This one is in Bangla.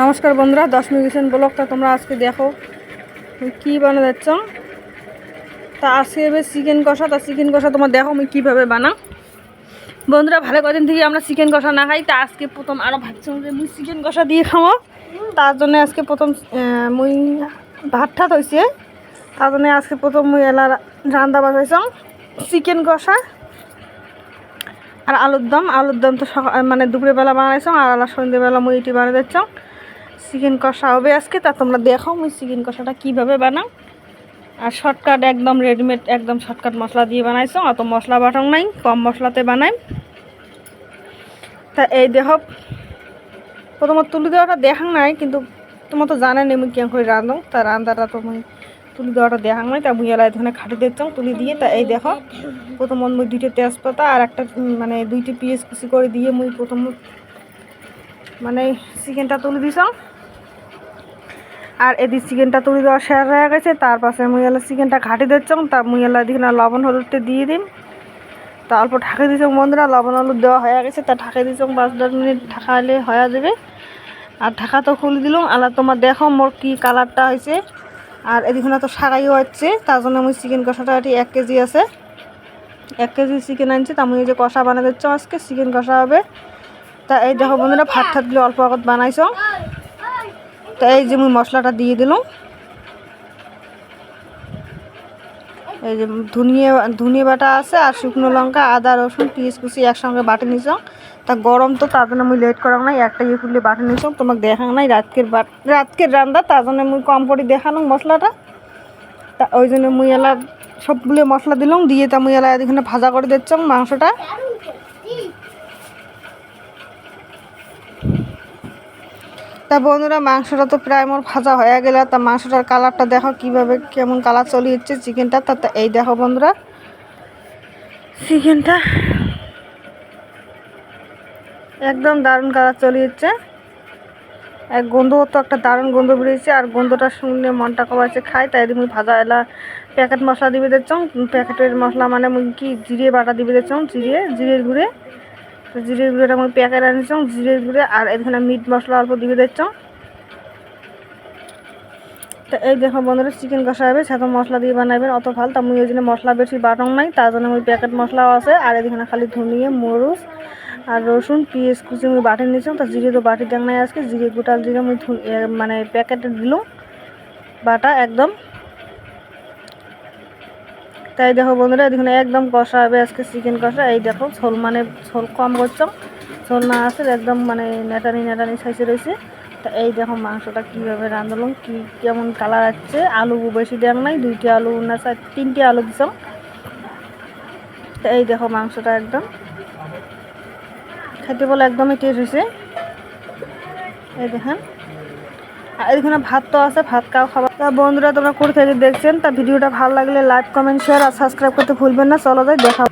নমস্কার বন্ধুরা দশমী কিচেন ব্লগটা তোমরা আজকে দেখো। কী যাচ্ছ? তা আজকে এবার চিকেন কষা। তা চিকেন কষা তোমার দেখো আমি কীভাবে বানাও বন্ধুরা, ভালো কদিন থেকে আমরা চিকেন কষা না খাই। তা আজকে প্রথম আরও ভাবছিলাম যে মুই চিকেন কষা দিয়ে খাব। তার জন্য আজকে প্রথম মুই ভাত ঠাত হয়েছে তার জন্য আজকে প্রথম মুই এলা রান্দা বাজাইছ চিকেন কষা আর আলুর দম। আলুর দম তো সকাল মানে দুপুরবেলা বানাইছ আর আলা সন্ধ্যেবেলা মুই এটি বানিয়ে দিচ্ছ চিকেন কষা হবে আজকে, তা তোমরা দেখো মুই চিকেন কষাটা কীভাবে বানাও আর শর্টকাট একদম রেডিমেড একদম শর্টকাট মশলা দিয়ে বানাইছো, অত মশলা বাটং নাই, কম মশলাতে বানাই। তা এই দেখ, প্রথমত তুলি দেওয়াটা দেখাং নাই, কিন্তু তোমার তো জানেন আমি কেমন করে রাঁধো। তা রান্নাটা তো মুই তুলি দেওয়াটা দেখাং নাই, তা মুই এলাই এখানে খাটি দিচ্ছ তুলি দিয়ে, তা এই দেখো প্রথমত মুই দুইটা তেজপাতা আর একটা মানে দুইটি পিস কুচি করে দিয়ে মুই প্রথম মানে চিকেনটা তুলে দিছ আর এদিক চিকেনটা তুলে দেওয়া শেয়ার হয়ে গেছে। তার পাশে মুই এলা চিকেনটা ঘাটি দিচ্ছ তা মুই এলা এদিকে না লবণ হলুদটা দিয়ে দিম তা অল্প ঢাকা দিচ্ছ বন্ধুরা, লবণ হলুদ দেওয়া হয়ে গেছে। তা ঢাকা দিচ্ছ পাঁচ দশ মিনিট ঢাকালে হয়ে যাবে। আর ঢাকা তো খুলে দিলাম। আলা তোমার দেখো মোর কি কালারটা হয়েছে। আর এদিকে তো সাগাইও হচ্ছে। তার জন্য আমি চিকেন কষাটা এটি এক কেজি আছে। এক কেজি চিকেন আনছি। তা আমি যে কষা বানাতে দিচ্ছ আজকে, চিকেন কষা হবে। তা এই দেখো বন্ধুরা ভাত ঠাতগুলো অল্প আগত বানাইছ। তা এই যে আমি মশলাটা দিয়ে দিলাম। এই যে ধনিয়া ধনিয়া বাটা আছে আর শুকনো লঙ্কা, আদা, রসুন, পিঁয়াজ কুচি একসঙ্গে বাটে নিছ তা গরম তো তার জন্য আমি লেট করাম নাই, একটা ইয়ে করলে বাটে নিছ তোমাকে দেখাং নাই রাতকের বাট, রাতকের রান্না, তার জন্য মুই কম করে দেখানো মশলাটা। তা ওই জন্য মুই এলা সবগুলো মশলা দিলাম, দিয়ে তা মুই এলা এখানে ভাজা করে দিচ্ছাম মাংসটা। তা বন্ধুরা, মাংসটা তো প্রায় মোর ভাজা হয়ে গেল। তা মাংসটার কালারটা দেখো কীভাবে কেমন কালার চলে যাচ্ছে চিকেনটা। তা এই দেখো বন্ধুরা। চিকেনটা একদম দারুণ কালার চলে যাচ্ছে এক গন্ধ তো একটা দারুণ গন্ধ বেরিয়েছে, আর গন্ধটা শুনলে মনটা কবাইছে খাই তাই তুমি ভাজা এলা প্যাকেট মশলা দিবে দিচ্ছ প্যাকেটের মশলা মানে মুই কি জিরে বাটা দিবে দিচ্ছ জিরে, জিরের গুঁড়ে। তো জিরের গুঁড়োটা আমি প্যাকেট আনিছ জিরের গুঁড়ে আর এখানে মিট মশলা অল্প দিবে দিচ্ছ তো এই দেখো বন্ধুরা চিকেন কষা হবে, সাথে মশলা দিয়ে বানাবেন, অত ভালো তা মুই ওই জন্য মশলা বেশি বাটং নাই, তার জন্য ওই প্যাকেট মশলাও আছে। আর এখানে খালি ধনিয়ে, মরুচ আর রসুন, পেঁয়াজ কুচি আমি বাটি নিয়েছিলাম তা জিরে তো বাটি দেখ নাই আজকে। জিরে গোটাল জিরে আমি মানে প্যাকেটে দিলাম। বাটা একদম তাই দেখো বন্ধুরা এখানে একদম কষা হবে আজকে চিকেন কষা। এই দেখো ঝোল মানে ঝোল কম করছ। ঝোল না আছে একদম মানে নেটানি নেটানি সাইজে রয়েছে তা এই দেখো মাংসটা কীভাবে রাঁধলাম, কি কেমন কালার আসছে। আলু বেশি দেখ নাই, দুইটি আলু না চার, তিনটি আলু দিছাম। তা এই দেখো মাংসটা একদম। খেতে বলে একদমই টেস্ট হয়েছে। এই দেখেন। আর এখানে ভাত তো আছে, ভাত খাও খাবার। তা বন্ধুরা, তোমরা করে থেকে দেখছেন? তা ভিডিওটা ভালো লাগলে লাইক কমেন্ট শেয়ার আর সাবস্ক্রাইব করতে ভুলবেন না। চলো যাই, দেখা